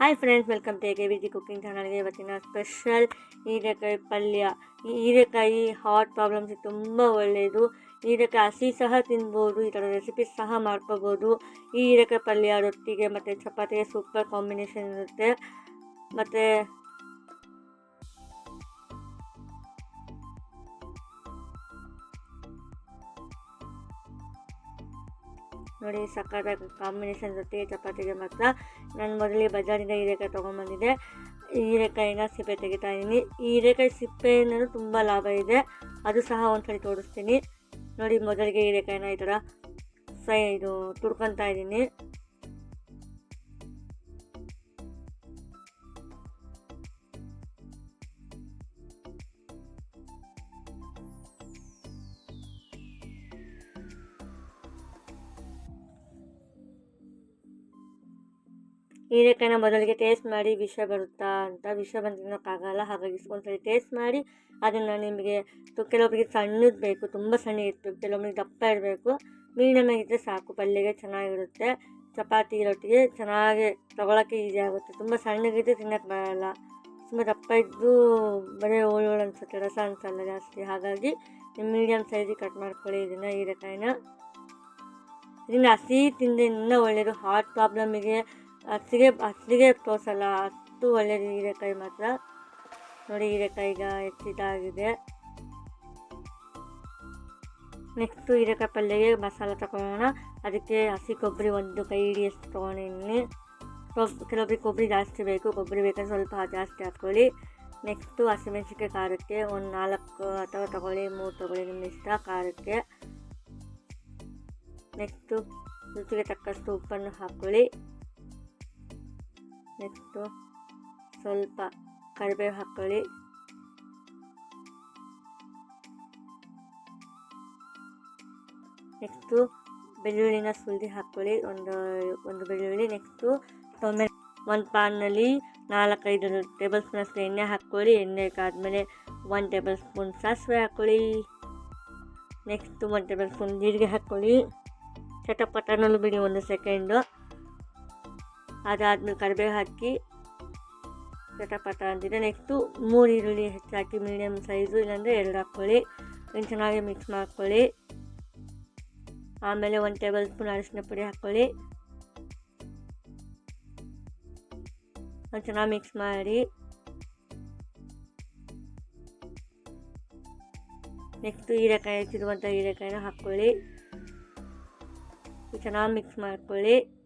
Hi friends welcome to K V G cooking ಚಾನಲ್ಗೆ ಇವತ್ತಿನ special ಹೀರೆಕಾಯಿ ಪಲ್ಯ. ಈ ಹೀರೆಕಾಯಿ ಹಾರ್ಟ್ ಪ್ರಾಬ್ಲಮ್ಸ್ ತುಂಬ ಒಳ್ಳೆಯದು ಹೀರೆಕಾಯಿ ಹಸಿ ಸಹ ತಿನ್ಬೋದು, ಈ ಥರ ರೆಸಿಪೀಸ್ ಸಹ ಮಾಡ್ಕೋಬೋದು. ಈ ಹೀರೆಕಾಯಿ ಪಲ್ಯ ರೊಟ್ಟಿಗೆ ಮತ್ತು ಚಪಾತಿಗೆ ಸೂಪರ್ ಕಾಂಬಿನೇಷನ್ ಇರುತ್ತೆ. ಮತ್ತು ನೋಡಿ ಸಕ್ಕತ್ತಾಗಿ ಕಾಂಬಿನೇಷನ್ ಜೊತೆಗೆ ಚಪಾತಿಗೆ ಮಾತ್ರ. ನಾನು ಮೊದಲಿಗೆ ಬಜಾರಿಂದ ಹೀರೆಕಾಯಿ ತೊಗೊಂಬಂದಿದ್ದೆ. ಹೀರೆಕಾಯಿನ ಸಿಪ್ಪೆ ತೆಗಿತಾ ಇದ್ದೀನಿ ಈ ಹೀರೆಕಾಯಿ ಸಿಪ್ಪೆಯಿಂದ ತುಂಬ ಲಾಭ ಇದೆ. ಅದು ಸಹ ಒಂದ್ಸರಿ ತೋರಿಸ್ತೀನಿ. ನೋಡಿ, ಮೊದಲಿಗೆ ಹೀರೆಕಾಯಿನ ಈ ಥರ ಸೈ ಇದು ತುರ್ಕೊತಾ ಇದ್ದೀನಿ ಹೀರೆಕಾಯಿನ ಮೊದಲಿಗೆ ಟೇಸ್ಟ್ ಮಾಡಿ ವಿಷ ಬರುತ್ತಾ ಅಂತ ವಿಷ ಬಂದು ತಿನ್ನೋಕ್ಕಾಗಲ್ಲ ಹಾಗಾಗಿ ಒಂದ್ಸರಿ ಟೇಸ್ಟ್ ಮಾಡಿ ಅದನ್ನು ನಿಮಗೆ ಕೆಲವೊಬ್ಬರಿಗೆ ಸಣ್ಣದು ಬೇಕು, ತುಂಬ ಸಣ್ಣ ಇರಬೇಕು ಕೆಲವೊಬ್ಬರಿಗೆ ದಪ್ಪ ಇರಬೇಕು. ಮೀಡಿಯಮ್ ಆಗಿದ್ದರೆ ಸಾಕು, ಪಲ್ಯಗೆ ಚೆನ್ನಾಗಿರುತ್ತೆ. ಚಪಾತಿ ರೊಟ್ಟಿಗೆ ಚೆನ್ನಾಗಿ ತೊಗೊಳಕ್ಕೆ ಈಸಿ ಆಗುತ್ತೆ. ತುಂಬ ಸಣ್ಣಗಿದ್ರೆ ತಿನ್ನೋಕ್ಕೆ ಬರಲ್ಲ. ತುಂಬ ದಪ್ಪ ಇದ್ದು ಬರೀ ಓಳೋಳು ಅನ್ಸುತ್ತೆ, ರಸ ಅನ್ಸಲ್ಲ ಜಾಸ್ತಿ. ಹಾಗಾಗಿ ಮೀಡಿಯಮ್ ಸೈಜಿಗೆ ಕಟ್ ಮಾಡ್ಕೊಳ್ಳಿ ಇದನ್ನು, ಹೀರೆಕಾಯಿನ. ಇದನ್ನು ಹಸಿ ತಿಂದೆ ಇನ್ನೂ ಒಳ್ಳೆಯದು ಹಾರ್ಟ್ ಪ್ರಾಬ್ಲಮಿಗೆ ಹಸಿಗೆ ಹತ್ತಿಗೆ ತೋರಿಸಲ್ಲ ಅಷ್ಟು ಒಳ್ಳೆಯದು ಹೀರೆಕಾಯಿ ಮಾತ್ರ. ನೋಡಿ ಹೀರೆಕಾಯಿ ಈಗ ಹೆಚ್ಚಿದಾಗಿದೆ ನೆಕ್ಸ್ಟು ಹೀರೆಕಾಯಿ ಪಲ್ಯಗೆ ಮಸಾಲ ತಗೊಳ್ಳೋಣ ಅದಕ್ಕೆ ಹಸಿ ಕೊಬ್ಬರಿ ಒಂದು ಕೈ ಹಿಡಿಯಷ್ಟು ತೊಗೊಂಡಿದ್ದೀನಿ ಕೆಲವೊಬ್ಬರಿಗೆ ಕೊಬ್ಬರಿ ಜಾಸ್ತಿ ಬೇಕು. ಕೊಬ್ಬರಿ ಬೇಕಾದ್ರೆ ಸ್ವಲ್ಪ ಜಾಸ್ತಿ ಹಾಕ್ಕೊಳ್ಳಿ ನೆಕ್ಸ್ಟು ಹಸಿಮೆಣಸಿನ್ಕಾಯಿ ಖಾರಕ್ಕೆ ಒಂದು ನಾಲ್ಕು ಅಥವಾ ತಗೊಳ್ಳಿ, ಮೂರು ತಗೊಳ್ಳಿ ನಿಮ್ಮ ಇಷ್ಟ ಖಾರಕ್ಕೆ. ನೆಕ್ಸ್ಟು ರುಚಿಗೆ ತಕ್ಕಷ್ಟು ಉಪ್ಪನ್ನು ಹಾಕ್ಕೊಳ್ಳಿ ನೆಕ್ಸ್ಟು ಸ್ವಲ್ಪ ಕರಿಬೇವು ಹಾಕ್ಕೊಳ್ಳಿ ನೆಕ್ಸ್ಟು ಬೆಳ್ಳುಳ್ಳಿನ ಸುಲಿದು ಹಾಕ್ಕೊಳ್ಳಿ ಒಂದು ಒಂದು ಬೆಳ್ಳುಳ್ಳಿ. ನೆಕ್ಸ್ಟು ಟೊಮೆಟೊ ಒಂದು ಪಾನ್ನಲ್ಲಿ ನಾಲ್ಕೈದು ಟೇಬಲ್ ಸ್ಪೂನಷ್ಟು ಎಣ್ಣೆ ಹಾಕ್ಕೊಳ್ಳಿ ಎಣ್ಣೆ ಆದಮೇಲೆ ಒನ್ ಟೇಬಲ್ ಸ್ಪೂನ್ ಸಾಸಿವೆ ಹಾಕ್ಕೊಳ್ಳಿ ನೆಕ್ಸ್ಟು ಒನ್ ಟೇಬಲ್ ಸ್ಪೂನ್ ಜೀರಿಗೆ ಹಾಕ್ಕೊಳ್ಳಿ ಚಟಪಟನಲ್ಲೂ ಬಿಡಿ ಒಂದು ಸೆಕೆಂಡು. ಅದಾದ್ಮೇಲೆ ಕರಿಬೇವು ಹಾಕಿ ಚಟಪಟ ಅಂತಿದೆ. ನೆಕ್ಸ್ಟು ಮೂರು ಈರುಳ್ಳಿ ಹೆಚ್ಚಾಕಿ ಮೀಡಿಯಮ್ ಸೈಜು ಇಲ್ಲಾಂದರೆ ಎರಡು ಹಾಕ್ಕೊಳ್ಳಿ. ಚೆನ್ನಾಗಿ ಮಿಕ್ಸ್ ಮಾಡ್ಕೊಳ್ಳಿ. ಆಮೇಲೆ ಒಂದು ಟೇಬಲ್ ಸ್ಪೂನ್ ಅರಿಶಿನ ಪುಡಿ ಹಾಕ್ಕೊಳ್ಳಿ. ಚೆನ್ನಾಗಿ ಮಿಕ್ಸ್ ಮಾಡಿ. ನೆಕ್ಸ್ಟು ಹೀರೆಕಾಯಿ ಹೆಚ್ಚಿರುವಂಥ ಹೀರೆಕಾಯಿನ ಹಾಕ್ಕೊಳ್ಳಿ. ಚೆನ್ನಾಗಿ ಮಿಕ್ಸ್ ಮಾಡ್ಕೊಳ್ಳಿ.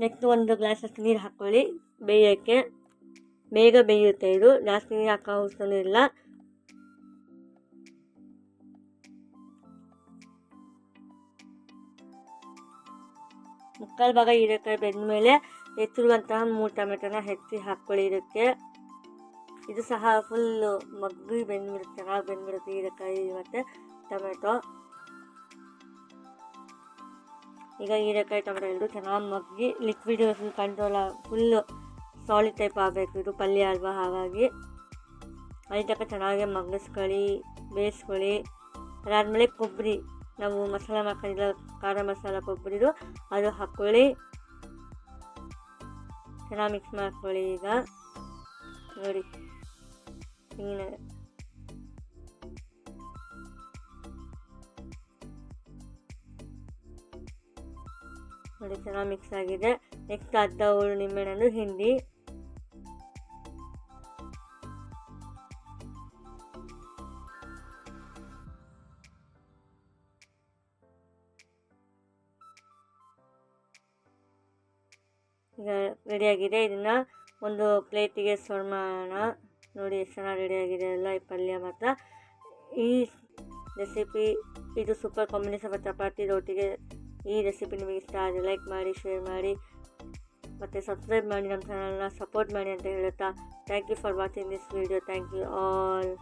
ನೆಕ್ಸ್ಟ್ ಒಂದು ಗ್ಲಾಸಷ್ಟು ನೀರು ಹಾಕ್ಕೊಳ್ಳಿ. ಬೇಯೋಕ್ಕೆ ಬೇಗ ಬೇಯುತ್ತೆ ಇದು. ಜಾಸ್ತಿ ನೀರು ಹಾಕೋ ಇಲ್ಲ. ಮುಕ್ಕಾಲು ಭಾಗ ಹೀರೆಕಾಯಿ ಬೆಂದ ಮೇಲೆ. ಹೆಚ್ಚಿರುವಂತಹ ಮೂರು ಟೊಮೆಟೊನ ಹೆಚ್ಚಿ ಹಾಕ್ಕೊಳ್ಳಿ ಇದಕ್ಕೆ. ಇದು ಸಹ ಫುಲ್ಲು ಮಗ್ಗಿ ಬೆಂದ್ಬಿಡುತ್ತೆ. ಚೆನ್ನಾಗಿ ಬೆಂದ್ಬಿಡುತ್ತೆ ಹೀರೆಕಾಯಿ ಮತ್ತು ಟೊಮೆಟೊ. ಈಗ ಹೀರೆಕಾಯಿ ಟೊಮೆಟೊ ಎರಡು ಚೆನ್ನಾಗಿ ಮಗ್ಗಿ liquid full control full solid type ಆಗಬೇಕು. ಇದು ಪಲ್ಯ ಅಲ್ವಾ, ಹಾಗಾಗಿ ಅಲ್ಲಿ ತನಕ ಚೆನ್ನಾಗಿ ಮಗ್ಗಿಸ್ಕೊಳ್ಳಿ, ಬೇಯಿಸ್ಕೊಳ್ಳಿ. ಅದಾದಮೇಲೆ ಕೊಬ್ಬರಿ, ನಾವು ಮಸಾಲೆ ಮಾಡ್ಕೊಂಡಿಲ್ಲ ಖಾರ ಮಸಾಲ ಕೊಬ್ಬರಿದು, ಅದು ಹಾಕ್ಕೊಳ್ಳಿ. ಚೆನ್ನಾಗಿ ಮಿಕ್ಸ್ ಮಾಡ್ಕೊಳ್ಳಿ ಈಗ. ನೋಡಿ ಹಿಂಗೆ ನೋಡಿ ಚೆನ್ನಾಗಿ ಮಿಕ್ಸ್ ಆಗಿದೆ. ನೆಕ್ಸ್ಟ್ ಅರ್ಧ ಹೋಳು ನಿಂಬೆಹಣ್ಣು ಹಿಂಡಿ. ಈಗ ರೆಡಿಯಾಗಿದೆ ಇದನ್ನು ಒಂದು ಪ್ಲೇಟಿಗೆ ಸರ್ವ್ ಮಾಡೋಣ. ನೋಡಿ ಎಷ್ಟು ಚೆನ್ನಾಗಿ ರೆಡಿಯಾಗಿದೆ ಎಲ್ಲ ಈ ಪಲ್ಯ ಮಾತ್ರ. ಈ ರೆಸಿಪಿ ಇದು ಸೂಪರ್ ಕಾಂಬಿನೇಷನ್ ಚಪಾತಿ ರೋಟಿಗೆ ಈ ರೆಸಿಪಿ ನಿಮಗೆ ಇಷ್ಟ ಆದರೆ ಲೈಕ್ ಮಾಡಿ ಶೇರ್ ಮಾಡಿ, ಮತ್ತು ಸಬ್ಸ್ಕ್ರೈಬ್ ಮಾಡಿ, ನಮ್ಮ ಚಾನಲ್ನ ಸಪೋರ್ಟ್ ಮಾಡಿ ಅಂತ ಹೇಳುತ್ತಾ. Thank you for watching this video thank you all